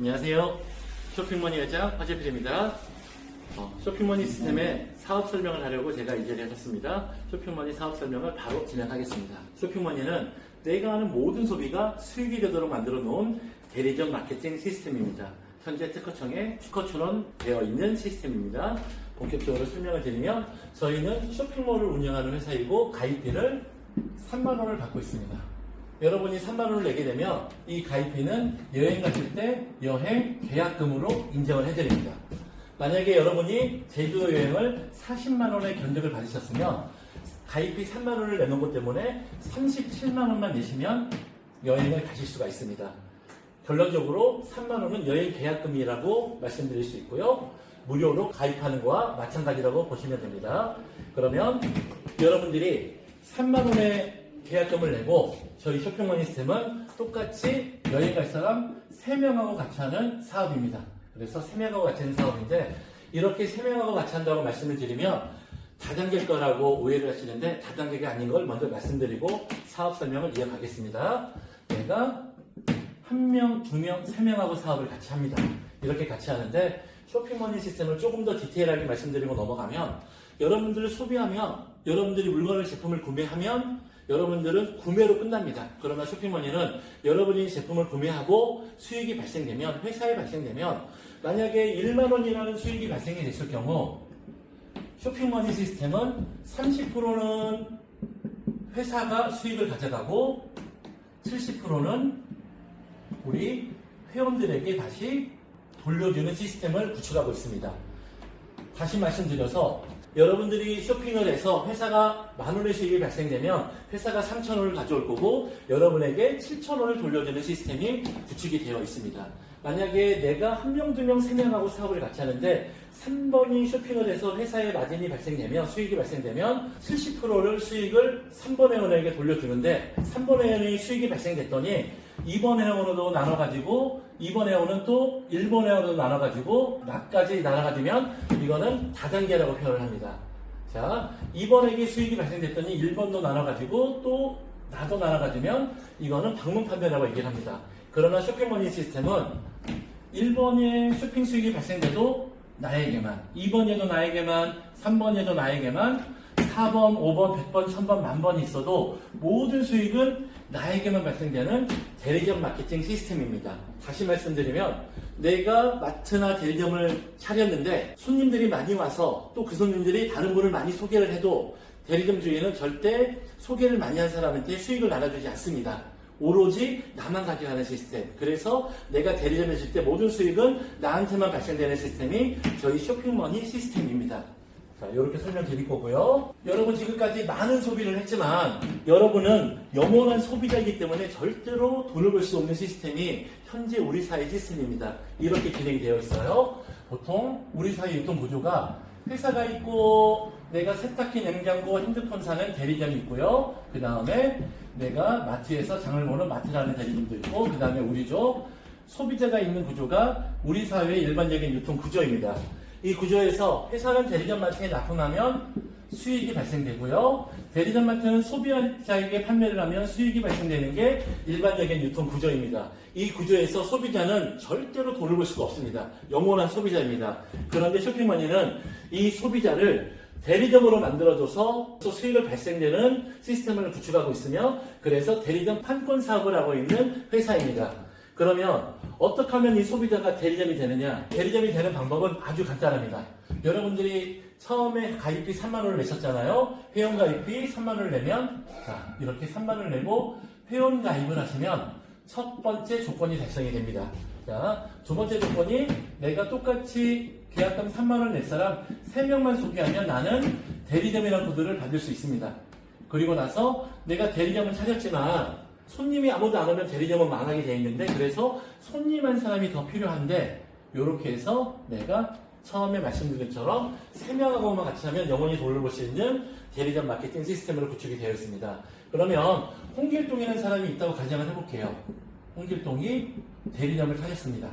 안녕하세요. 쇼핑머니 여자 화재필입니다. 어, 쇼핑머니 시스템의 사업 설명을 하려고 제가 이 자리에 섰습니다. 쇼핑머니 사업 설명을 바로 진행하겠습니다. 쇼핑머니는 내가 하는 모든 소비가 수익이 되도록 만들어 놓은 대리점 마케팅 시스템입니다. 현재 특허청에 특허출원 되어 있는 시스템입니다. 본격적으로 설명을 드리면 저희는 쇼핑몰을 운영하는 회사이고 가입비를 3만 원을 받고 있습니다. 여러분이 3만 원을 내게 되면 이 가입비는 여행 가실 때 여행 계약금으로 인정을 해드립니다. 만약에 여러분이 제주도 여행을 40만 원의 견적을 받으셨으면 가입비 3만 원을 내놓은 것 때문에 37만 원만 내시면 여행을 가실 수가 있습니다. 결론적으로 3만 원은 여행 계약금이라고 말씀드릴 수 있고요. 무료로 가입하는 거와 마찬가지라고 보시면 됩니다. 그러면 여러분들이 3만 원의 계약금을 내고 저희 쇼핑머니 시스템은 똑같이 여행 갈 사람 3명하고 같이 하는 사업입니다. 그래서 3명하고 같이 하는 사업인데 이렇게 3명하고 같이 한다고 말씀을 드리면 다단계일 거라고 오해를 하시는데 다단계가 아닌 걸 먼저 말씀드리고 사업 설명을 이어가겠습니다. 내가 한 명, 두 명, 세 명하고 사업을 같이 합니다. 이렇게 같이 하는데 쇼핑머니 시스템을 조금 더 디테일하게 말씀드리고 넘어가면 여러분들을 소비하면 여러분들이 물건을 제품을 구매하면 여러분들은 구매로 끝납니다. 그러나 쇼핑머니는 여러분이 제품을 구매하고 수익이 발생되면 회사에 발생되면 만약에 1만 원이라는 수익이 발생이 됐을 경우 쇼핑머니 시스템은 30%는 회사가 수익을 가져가고 70%는 우리 회원들에게 다시 돌려주는 시스템을 구축하고 있습니다. 다시 말씀드려서 여러분들이 쇼핑을 해서 회사가 만 원의 수익이 발생되면 회사가 3천 원을 가져올 거고 여러분에게 7천 원을 돌려주는 시스템이 구축이 되어 있습니다. 만약에 내가 한 명, 두 명, 세 명하고 사업을 같이 하는데 3번이 쇼핑을 해서 회사에 마진이 발생되면 수익이 발생되면 70%를 수익을 3번 회원에게 돌려주는데 3번 회원이 수익이 발생됐더니 2번 회원으로 나눠가지고 2번 회원은 또 1번 회원으로 나눠가지고 나까지 나눠가지면 이거는 다단계라고 표현을 합니다. 자, 2번에게 수익이 발생됐더니 1번도 나눠가지고 또 나도 나눠가지면 이거는 방문 판매라고 얘기를 합니다. 그러나 쇼핑머니 시스템은 1번에 쇼핑 수익이 발생돼도 나에게만, 2번에도 나에게만, 3번에도 나에게만, 4번, 5번, 100번, 1000번, 만번이 있어도 모든 수익은 나에게만 발생되는 대리점 마케팅 시스템입니다. 다시 말씀드리면 내가 마트나 대리점을 차렸는데 손님들이 많이 와서 또 그 손님들이 다른 분을 많이 소개를 해도 대리점 주인은 절대 소개를 많이 한 사람한테 수익을 나눠주지 않습니다. 오로지 나만 가져가는 시스템. 그래서 내가 대리점에 있을 때 모든 수익은 나한테만 발생되는 시스템이 저희 쇼핑머니 시스템입니다. 자, 이렇게 설명드릴 거고요. 여러분 지금까지 많은 소비를 했지만 여러분은 영원한 소비자이기 때문에 절대로 돈을 벌 수 없는 시스템이 현재 우리 사회 시스템입니다. 이렇게 진행이 되어 있어요. 보통 우리 사회 유통 구조가 회사가 있고 내가 세탁기, 냉장고, 핸드폰 사는 대리점이 있고요. 그 다음에 내가 마트에서 장을 보는 마트라는 대리점도 있고 그 다음에 우리죠. 소비자가 있는 구조가 우리 사회의 일반적인 유통 구조입니다. 이 구조에서 회사는 대리점 마트에 납품하면 수익이 발생되고요. 대리점 마트는 소비자에게 판매를 하면 수익이 발생되는 게 일반적인 유통 구조입니다. 이 구조에서 소비자는 절대로 돈을 벌 수가 없습니다. 영원한 소비자입니다. 그런데 쇼핑머니는 이 소비자를 대리점으로 만들어줘서 또 수익을 발생되는 시스템을 구축하고 있으며 그래서 대리점 판권 사업을 하고 있는 회사입니다. 그러면 어떻게 하면 이 소비자가 대리점이 되느냐? 대리점이 되는 방법은 아주 간단합니다. 여러분들이 처음에 가입비 3만 원을 내셨잖아요. 회원 가입비 3만 원을 내면 자 이렇게 3만 원을 내고 회원 가입을 하시면 첫 번째 조건이 달성이 됩니다. 자, 두 번째 조건이 내가 똑같이 계약금 3만 원낼 사람 3명만 소개하면 나는 대리점이라는 코드를 받을 수 있습니다. 그리고 나서 내가 대리점을 차렸지만 손님이 아무도 안 오면 대리점은 망하게 돼 있는데 그래서 손님 한 사람이 더 필요한데 이렇게 해서 내가 처음에 말씀드린 것처럼 3명하고만 같이 하면 영원히 벌수 있는 대리점 마케팅 시스템으로 구축이 되어 있습니다. 그러면 홍길동이라는 사람이 있다고 가정을 해볼게요. 홍길동이 대리점을 차렸습니다.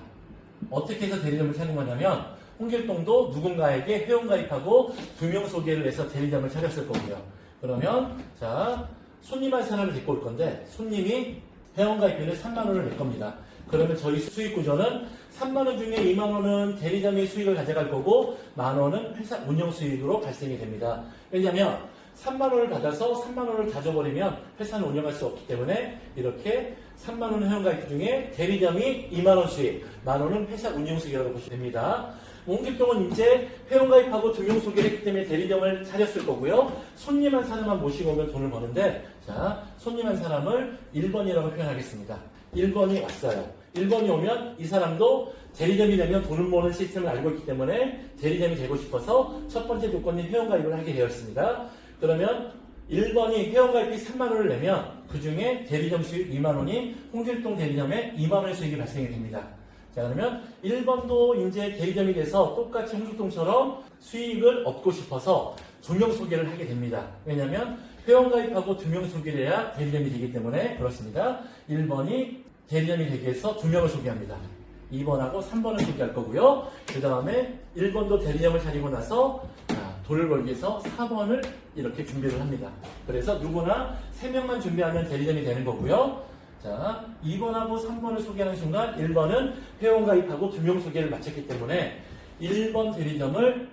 어떻게 해서 대리점을 차린 거냐면 홍길동도 누군가에게 회원 가입하고 두 명 소개를 해서 대리점을 차렸을 거고요. 그러면 자 손님 한 사람을 데리고 올 건데 손님이 회원가입비를 3만 원을 낼 겁니다. 그러면 저희 수익 구조는 3만 원 중에 2만 원은 대리점의 수익을 가져갈 거고 만 원은 회사 운영 수익으로 발생이 됩니다. 왜냐하면 3만 원을 받아서 3만 원을 다 줘버리면 회사는 운영할 수 없기 때문에 이렇게 3만 원 회원가입 중에 대리점이 2만 원 수익, 만 원은 회사 운영 수익이라고 보시면 됩니다. 옹길동은 이제 회원가입하고 두명 소개를 했기 때문에 대리점을 차렸을 거고요. 손님 한 사람만 모시고 오면 돈을 버는데, 자, 손님 한 사람을 1번이라고 표현하겠습니다. 1번이 왔어요. 1번이 오면 이 사람도 대리점이 되면 돈을 모으는 시스템을 알고 있기 때문에 대리점이 되고 싶어서 첫 번째 조건이 회원가입을 하게 되었습니다. 그러면 1번이 회원가입비 3만 원을 내면 그 중에 대리점 수익 2만 원이 홍길동 대리점에 2만 원의 수익이 발생이 됩니다. 자, 그러면 1번도 이제 대리점이 돼서 똑같이 홍길동처럼 수익을 얻고 싶어서 두명 소개를 하게 됩니다. 왜냐하면 회원가입하고 두 명 소개를 해야 대리점이 되기 때문에 그렇습니다. 1번이 대리점이 되기 위해서 두 명을 소개합니다. 2번하고 3번을 소개할 거고요. 그 다음에 1번도 대리점을 차리고 나서 자, 돈을 벌기 위해서 4번을 이렇게 준비를 합니다. 그래서 누구나 3명만 준비하면 대리점이 되는 거고요. 자, 2번하고 3번을 소개하는 순간 1번은 회원가입하고 두 명 소개를 마쳤기 때문에 1번 대리점을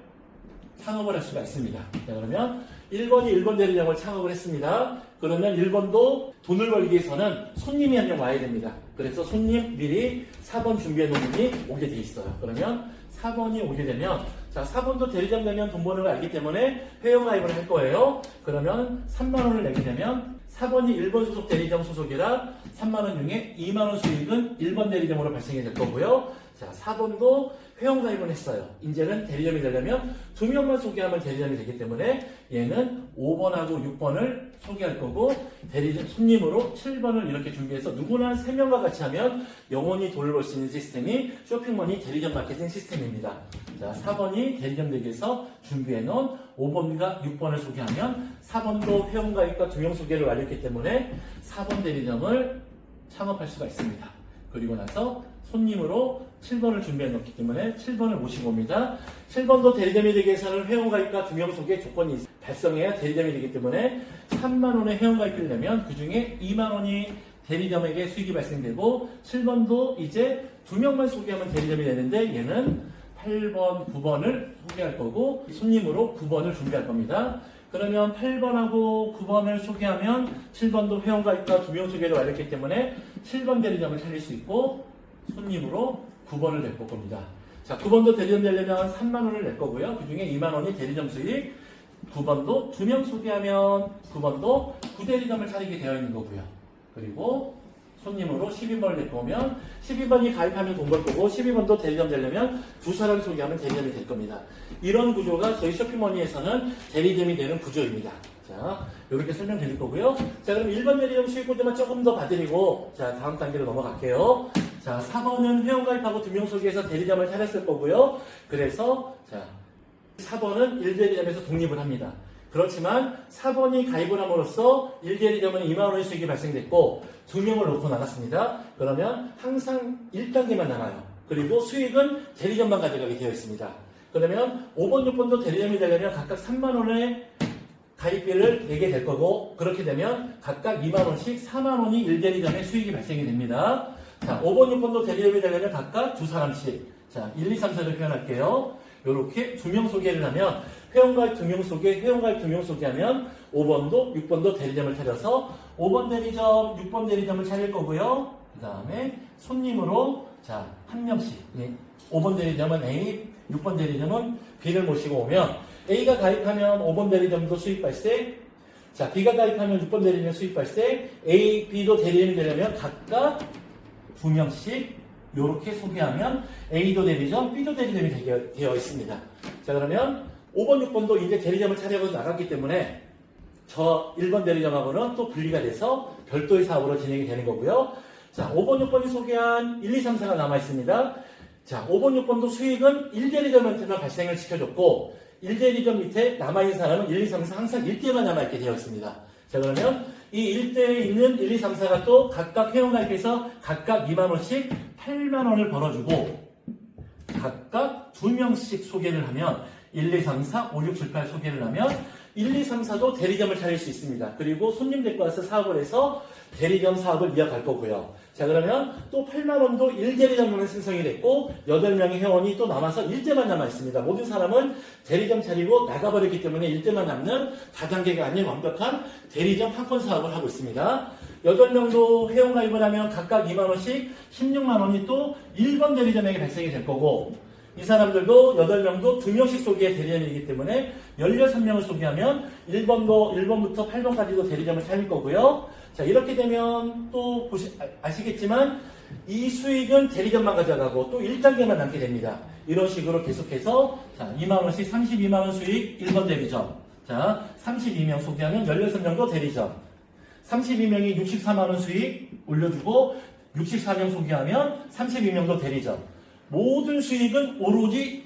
창업을 할 수가 있습니다. 자, 그러면 1번이 1번 대리점을 창업을 했습니다. 그러면 1번도 돈을 벌기 위해서는 손님이 한 명 와야 됩니다. 그래서 손님 미리 4번 준비해 놓은 분이 오게 돼 있어요. 그러면 4번이 오게 되면 자 4번도 대리점 되면 돈 버는 걸 알기 때문에 회원 가입을 할 거예요. 그러면 3만 원을 내게 되면 4번이 1번 소속 대리점 소속이라 3만 원 중에 2만 원 수익은 1번 대리점으로 발생이 될 거고요. 자 4번도 회원가입을 했어요. 이제는 대리점이 되려면 두 명만 소개하면 대리점이 되기 때문에 얘는 5번하고 6번을 소개할 거고 대리점 손님으로 7번을 이렇게 준비해서 누구나 3명과 같이 하면 영원히 돈을 벌 수 있는 시스템이 쇼핑머니 대리점 마케팅 시스템입니다. 자, 4번이 대리점 위해서 준비해 놓은 5번과 6번을 소개하면 4번도 회원가입과 두 명 소개를 완료했기 때문에 4번 대리점을 창업할 수가 있습니다. 그리고 나서 손님으로 7번을 준비해 놓기 때문에 7번을 모시고 옵니다. 7번도 대리점이 되기 위해서는 회원가입과 두명 소개 조건이 달성해야 대리점이 되기 때문에 3만 원의 회원가입을 내면 그 중에 2만 원이 대리점에게 수익이 발생되고 7번도 이제 두 명만 소개하면 대리점이 되는데 얘는 8번, 9번을 소개할 거고 손님으로 9번을 준비할 겁니다. 그러면 8번하고 9번을 소개하면 7번도 회원가입과 두명 소개를 완료했기 때문에 7번 대리점을 차릴 수 있고 손님으로 9번을 낼 겁니다. 자, 9번도 대리점 되려면 3만 원을 낼 거고요. 그 중에 2만 원이 대리점 수익. 9번도 두명 소개하면 9번도 9대리점을 차리게 되어 있는 거고요. 그리고 손님으로 12번을 낼 거면 12번이 가입하면 돈 벌 거고 12번도 대리점 되려면 두 사람 소개하면 대리점이 될 겁니다. 이런 구조가 저희 쇼핑머니에서는 대리점이 되는 구조입니다. 자, 이렇게 설명드릴 거고요. 자, 그럼 1번 대리점 수익 구조만 조금 더 봐드리고 자, 다음 단계로 넘어갈게요. 자, 4번은 회원 가입하고 두명 소개해서 대리점을 차렸을 거고요. 그래서 자, 4번은 1대리점에서 독립을 합니다. 그렇지만 4번이 가입을 함으로써 1대리점은 2만 원의 수익이 발생됐고 2명을 놓고 나갔습니다. 그러면 항상 1단계만 나가요. 그리고 수익은 대리점만 가져가게 되어 있습니다. 그러면 5번, 6번도 대리점이 되려면 각각 3만 원의 가입비를 내게 될 거고 그렇게 되면 각각 2만 원씩 4만 원이 1대리점에 수익이 발생이 됩니다. 자, 5번, 6번도 대리점이 되려면 각각 두 사람씩 자, 1, 2, 3, 4를 표현할게요. 이렇게 두 명 소개를 하면 회원가입 두명 소개, 회원가입 두명 소개하면 5번도 6번도 대리점을 차려서 5번 대리점, 6번 대리점을 차릴 거고요. 그 다음에 손님으로 자, 한 명씩. 예, 5번 대리점은 A, 6번 대리점은 B를 모시고 오면 A가 가입하면 5번 대리점도 수익 발생, 자, B가 가입하면 6번 대리점 수익 발생, A, B도 대리점이 되려면 각각 두 명씩 이렇게 소개하면 A도 대리점, B도 대리점이 되어- 되어 있습니다. 자, 그러면 5번, 6번도 이제 대리점을 차려고 나갔기 때문에 저 1번 대리점하고는 또 분리가 돼서 별도의 사업으로 진행이 되는 거고요. 자, 5번, 6번이 소개한 1, 2, 3, 4가 남아 있습니다. 자, 5번, 6번도 수익은 1대리점한테만 발생을 시켜줬고 1대리점 밑에 남아있는 사람은 1, 2, 3, 4 항상 1대만 남아있게 되어 있습니다. 자, 그러면 이 1대에 있는 1, 2, 3, 4가 또 각각 회원가입해서 각각 2만원씩 8만원을 벌어주고 각각 2명씩 소개를 하면 1, 2, 3, 4, 5, 6, 7, 8 소개를 하면 1, 2, 3, 4도 대리점을 차릴 수 있습니다. 그리고 손님 데리고 와서 사업을 해서 대리점 사업을 이어갈 거고요. 자, 그러면 또 8만원도 1대리점만 생성이 됐고, 8명의 회원이 또 남아서 1대만 남아있습니다. 모든 사람은 대리점 차리고 나가버렸기 때문에 1대만 남는 다단계가 아닌 완벽한 대리점 판권 사업을 하고 있습니다. 8명도 회원 가입을 하면 각각 2만원씩 16만원이 또 1번 대리점에게 발생이 될 거고, 이 사람들도 8명도 2명씩 소개의 대리점이기 때문에 16명을 소개하면 1번도, 1번부터 8번까지도 대리점을 차릴 거고요. 자, 이렇게 되면 또 보시, 아- 아시겠지만 이 수익은 대리점만 가져가고 또 1단계만 남게 됩니다. 이런 식으로 계속해서 자, 2만원씩 32만원 수익 1번 대리점. 자, 32명 소개하면 16명도 대리점. 32명이 64만원 수익 올려주고 64명 소개하면 32명도 대리점. 모든 수익은 오로지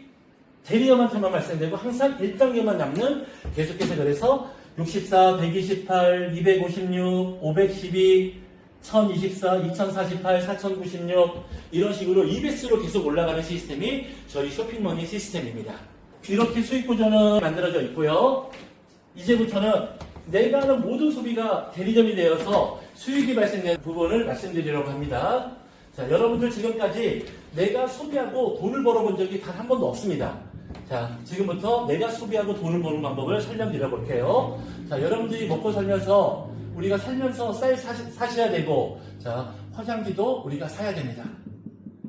대리점한테만 발생되고 항상 1단계만 남는 계속해서 그래서 64, 128, 256, 512, 1024, 2048, 4096 이런 식으로 EBS로 계속 올라가는 시스템이 저희 쇼핑머니 시스템입니다. 이렇게 수익 구조는 만들어져 있고요. 이제부터는 내가 하는 모든 소비가 대리점이 되어서 수익이 발생되는 부분을 말씀드리려고 합니다. 자, 여러분들 지금까지 내가 소비하고 돈을 벌어본 적이 단 한 번도 없습니다. 자, 지금부터 내가 소비하고 돈을 버는 방법을 설명드려 볼게요. 자, 여러분들이 먹고 살면서 우리가 살면서 쌀 사셔야 되고, 자, 화장지도 우리가 사야 됩니다.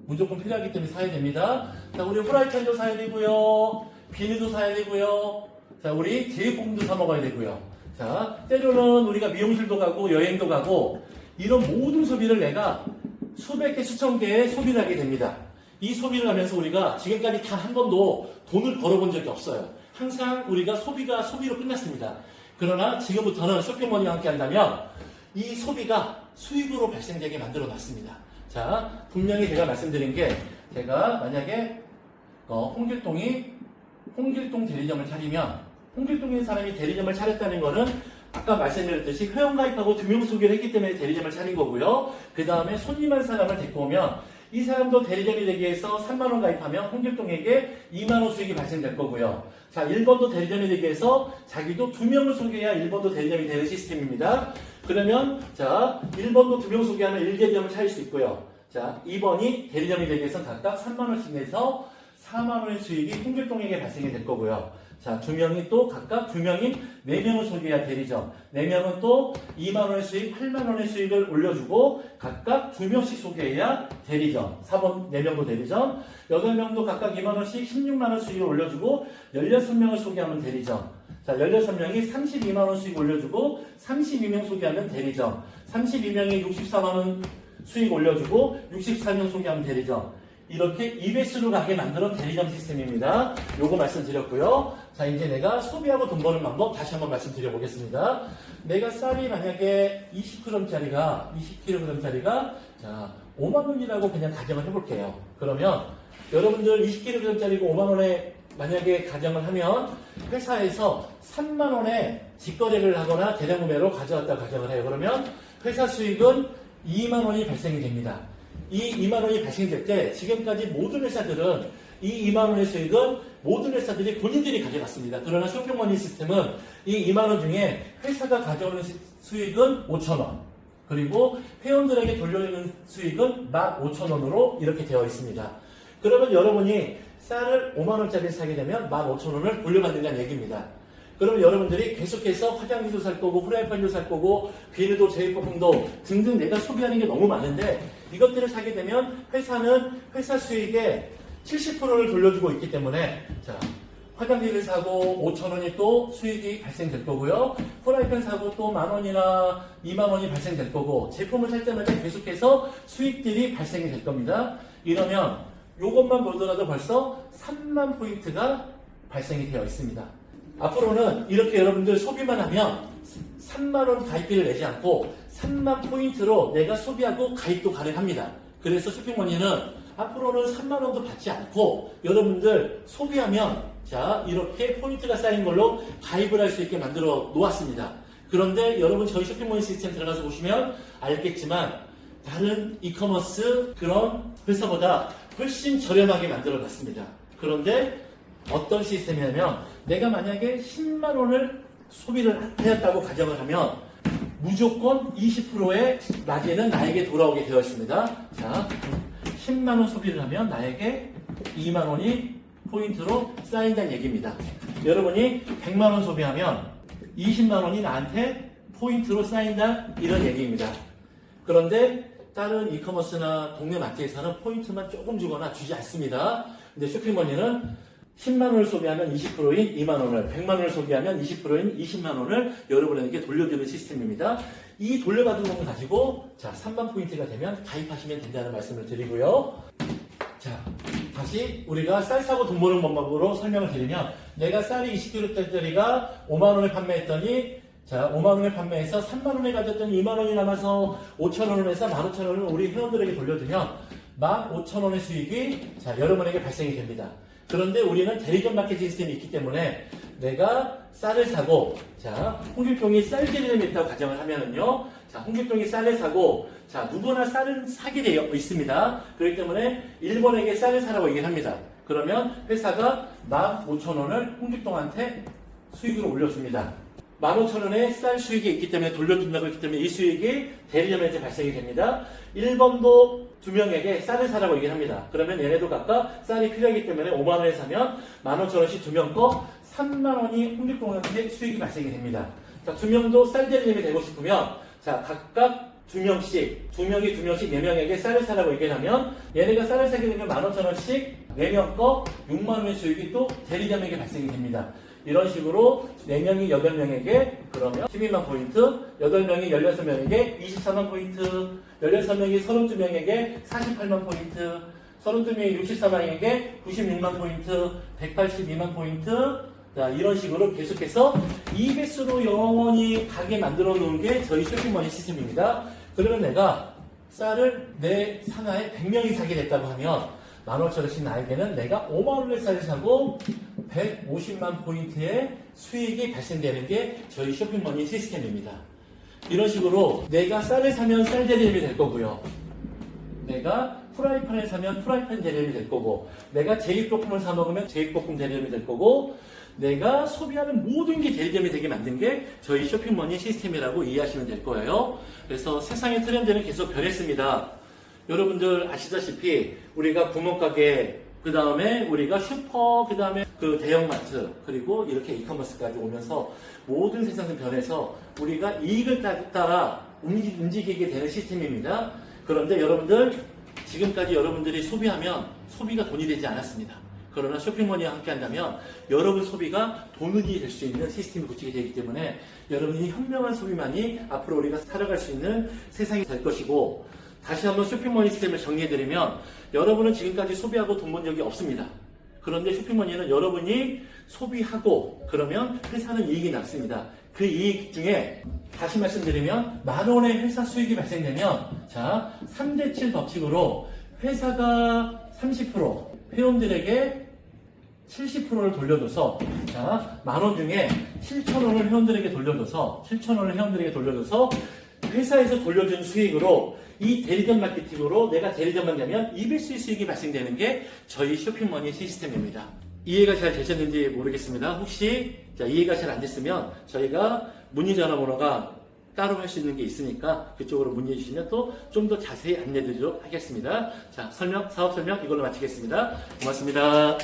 무조건 필요하기 때문에 사야 됩니다. 자, 우리 후라이팬도 사야 되고요. 비닐도 사야 되고요. 자, 우리 제육볶음도 사 먹어야 되고요. 자, 때로는 우리가 미용실도 가고 여행도 가고 이런 모든 소비를 내가 수백 개, 수천 개의 소비를 하게 됩니다. 이 소비를 하면서 우리가 지금까지 단 한 번도 돈을 벌어본 적이 없어요. 항상 우리가 소비가 소비로 끝났습니다. 그러나 지금부터는 쇼핑머니와 함께 한다면 이 소비가 수익으로 발생되게 만들어 놨습니다. 자, 분명히 제가 말씀드린 게 제가 만약에 어, 홍길동이 홍길동 대리점을 차리면 홍길동에 있는 사람이 대리점을 차렸다는 거는 아까 말씀드렸듯이 회원 가입하고 두명 소개를 했기 때문에 대리점을 차린 거고요. 그 다음에 손님 한 사람을 데리고 오면 이 사람도 대리점이 되기 위해서 3만원 가입하면 홍길동에게 2만원 수익이 발생될 거고요. 자, 1번도 대리점이 되기 위해서 자기도 두 명을 소개해야 1번도 대리점이 되는 시스템입니다. 그러면 자, 1번도 두명 소개하면 1대리점을 차릴 수 있고요. 자, 2번이 대리점이 되기 위해서 각각 3만원씩 내서 4만 원의 수익이 홍길동에게 발생이 될 거고요. 자, 두 명이 또 각각 두 명인 네 명을 소개해야 대리점. 네 명은 또 2만 원의 수익, 8만 원의 수익을 올려주고 각각 두 명씩 소개해야 대리점. 4번 네 명도 대리점. 여덟 명도 각각 2만 원씩 16만 원 수익을 올려주고 16명을 소개하면 대리점. 자, 16명이 32만 원 수익 올려주고 32명 소개하면 대리점. 32명이 64만 원 수익 올려주고 64명 소개하면 대리점. 이렇게 2배수로 가게 만드는 대리점 시스템입니다. 요거 말씀드렸고요. 자, 이제 내가 소비하고 돈 버는 방법 다시 한번 말씀드려 보겠습니다. 내가 쌀이 만약에 20g짜리가, 20kg짜리가, 자, 5만원이라고 그냥 가정을 해볼게요. 그러면 여러분들 20kg짜리고 5만원에 만약에 가정을 하면 회사에서 3만원에 직거래를 하거나 대량 구매로 가져왔다 가정을 해요. 그러면 회사 수익은 2만원이 발생이 됩니다. 이 2만 원이 발생될 때 지금까지 모든 회사들은 이 2만 원의 수익은 모든 회사들이 본인들이 가져갔습니다. 그러나 쇼핑머니 시스템은 이 2만 원 중에 회사가 가져오는 시- 수익은 5천 원. 그리고 회원들에게 돌려주는 수익은 15,000원으로 이렇게 되어 있습니다. 그러면 여러분이 쌀을 5만 원짜리 사게 되면 15,000원을 돌려받는다는 얘기입니다. 그러면 여러분들이 계속해서 화장지도 살 거고 후라이팬도 살 거고 비누도 제육볶음도 등등 내가 소비하는 게 너무 많은데 이것들을 사게 되면 회사는 회사 수익의 70%를 돌려주고 있기 때문에 자 화장지를 사고 5천 원이 또 수익이 발생될 거고요. 후라이팬 사고 또 만 원이나 2만 원이 발생될 거고 제품을 살 때마다 계속해서 수익들이 발생이 될 겁니다. 이러면 이것만 보더라도 벌써 3만 포인트가 발생이 되어 있습니다. 앞으로는 이렇게 여러분들 소비만 하면 3만 원 가입비를 내지 않고 3만 포인트로 내가 소비하고 가입도 가능합니다. 그래서 쇼핑머니는 앞으로는 3만 원도 받지 않고 여러분들 소비하면 자 이렇게 포인트가 쌓인 걸로 가입을 할 수 있게 만들어 놓았습니다. 그런데 여러분 저희 쇼핑머니 시스템 들어가서 보시면 알겠지만 다른 이커머스 그런 회사보다 훨씬 저렴하게 만들어 놨습니다. 그런데 어떤 시스템이냐면 내가 만약에 10만 원을 소비를 하였다고 가정을 하면 무조건 20%의 낮에는 나에게 돌아오게 되어 있습니다. 자, 10만 원 소비를 하면 나에게 2만 원이 포인트로 쌓인다는 얘기입니다. 여러분이 100만 원 소비하면 20만 원이 나한테 포인트로 쌓인다 이런 얘기입니다. 그런데 다른 이커머스나 동네 마트에서는 포인트만 조금 주거나 주지 않습니다. 근데 쇼핑머니는 10만 원을 소비하면 20%인 2만 원을, 100만 원을 소비하면 20%인 20만 원을 여러분에게 돌려주는 시스템입니다. 이 돌려받은 돈 가지고 자 3만 포인트가 되면 가입하시면 된다는 말씀을 드리고요. 자, 다시 우리가 쌀 사고 돈 버는 방법으로 설명을 드리면 내가 쌀이 20kg짜리가 5만 원에 판매했더니 자, 5만 원에 판매해서 3만 원에 가졌더니 2만 원이 남아서 5천 원을 해서 15,000원을 우리 회원들에게 돌려주면 15,000원의 수익이 자, 여러분에게 발생이 됩니다. 그런데 우리는 대리점 마켓 시스템이 있기 때문에 내가 쌀을 사고 자, 홍길동이 쌀 재련이 있다고 가정을 하면은요. 자, 홍길동이 쌀을 사고 자, 누구나 쌀을 사게 되어 있습니다. 그렇기 때문에 일본에게 쌀을 사라고 얘기를 합니다. 그러면 회사가 15,000원을 홍길동한테 수익으로 올려줍니다. 15,000원의 쌀 수익이 있기 때문에 돌려준다고 했기 때문에 이 수익이 대리점에서 발생이 됩니다. 1번도 두 명에게 쌀을 사라고 얘기를 합니다. 그러면 얘네도 각각 쌀이 필요하기 때문에 5만원에 사면 15,000원씩 두 명 거 3만원이 홍길동한테 수익이 발생이 됩니다. 자, 두 명도 쌀 대리점이 되고 싶으면 자, 각각 두 명씩, 두 명이 두 명씩 네 명에게 쌀을 사라고 얘기를 하면 얘네가 쌀을 사게 되면 15,000원씩 네 명 거 6만원의 수익이 또 대리점에게 발생이 됩니다. 이런 식으로 4명이 8명에게 그러면 12만 포인트, 8명이 16명에게 24만 포인트, 16명이 32명에게 48만 포인트, 32명이 64명에게 96만 포인트, 182만 포인트, 자, 이런 식으로 계속해서 2배수로 영원히 가게 만들어 놓은 게 저희 쇼핑머니 시스템입니다. 그러면 내가 쌀을 내 상하에 100명이 사게 됐다고 하면 15,000원씩 나에게는 내가 5만원의 쌀을 사고 150만 포인트의 수익이 발생되는 게 저희 쇼핑머니 시스템입니다. 이런 식으로 내가 쌀을 사면 쌀 대리점이 될 거고요. 내가 프라이팬을 사면 프라이팬 대리점이 될 거고, 내가 제육볶음을 사 먹으면 제육볶음 대리점이 될 거고, 내가 소비하는 모든 게 대리점이 되게 만든 게 저희 쇼핑머니 시스템이라고 이해하시면 될 거예요. 그래서 세상의 트렌드는 계속 변했습니다. 여러분들 아시다시피 우리가 구멍가게 그 다음에 우리가 슈퍼 그 다음에 그 대형마트 그리고 이렇게 이커머스까지 오면서 모든 세상은 변해서 우리가 이익을 따- 따라 움직- 움직이게 되는 시스템입니다. 그런데 여러분들 지금까지 여러분들이 소비하면 소비가 돈이 되지 않았습니다. 그러나 쇼핑머니와 함께 한다면 여러분 소비가 돈이 될 수 있는 시스템이 구축이 되기 때문에 여러분이 현명한 소비만이 앞으로 우리가 살아갈 수 있는 세상이 될 것이고 다시 한번 쇼핑머니 시스템을 정리해드리면 여러분은 지금까지 소비하고 돈 번 적이 없습니다. 그런데 쇼핑머니는 여러분이 소비하고 그러면 회사는 이익이 남습니다. 그 이익 중에 다시 말씀드리면 만 원의 회사 수익이 발생되면 자 3대7 법칙으로 회사가 30% 회원들에게 70%를 돌려줘서 자, 만 원 중에 7천 원을 회원들에게 돌려줘서 7천 원을 회원들에게 돌려줘서 회사에서 돌려준 수익으로 이 대리점 마케팅으로 내가 대리점만 가면 2배수의 수익이 발생되는 게 저희 쇼핑머니 시스템입니다. 이해가 잘 되셨는지 모르겠습니다. 혹시 자, 이해가 잘 안 됐으면 저희가 문의 전화번호가 따로 할 수 있는 게 있으니까 그쪽으로 문의해 주시면 또 좀 더 자세히 안내드리도록 하겠습니다. 자, 설명, 사업 설명 이걸로 마치겠습니다. 고맙습니다.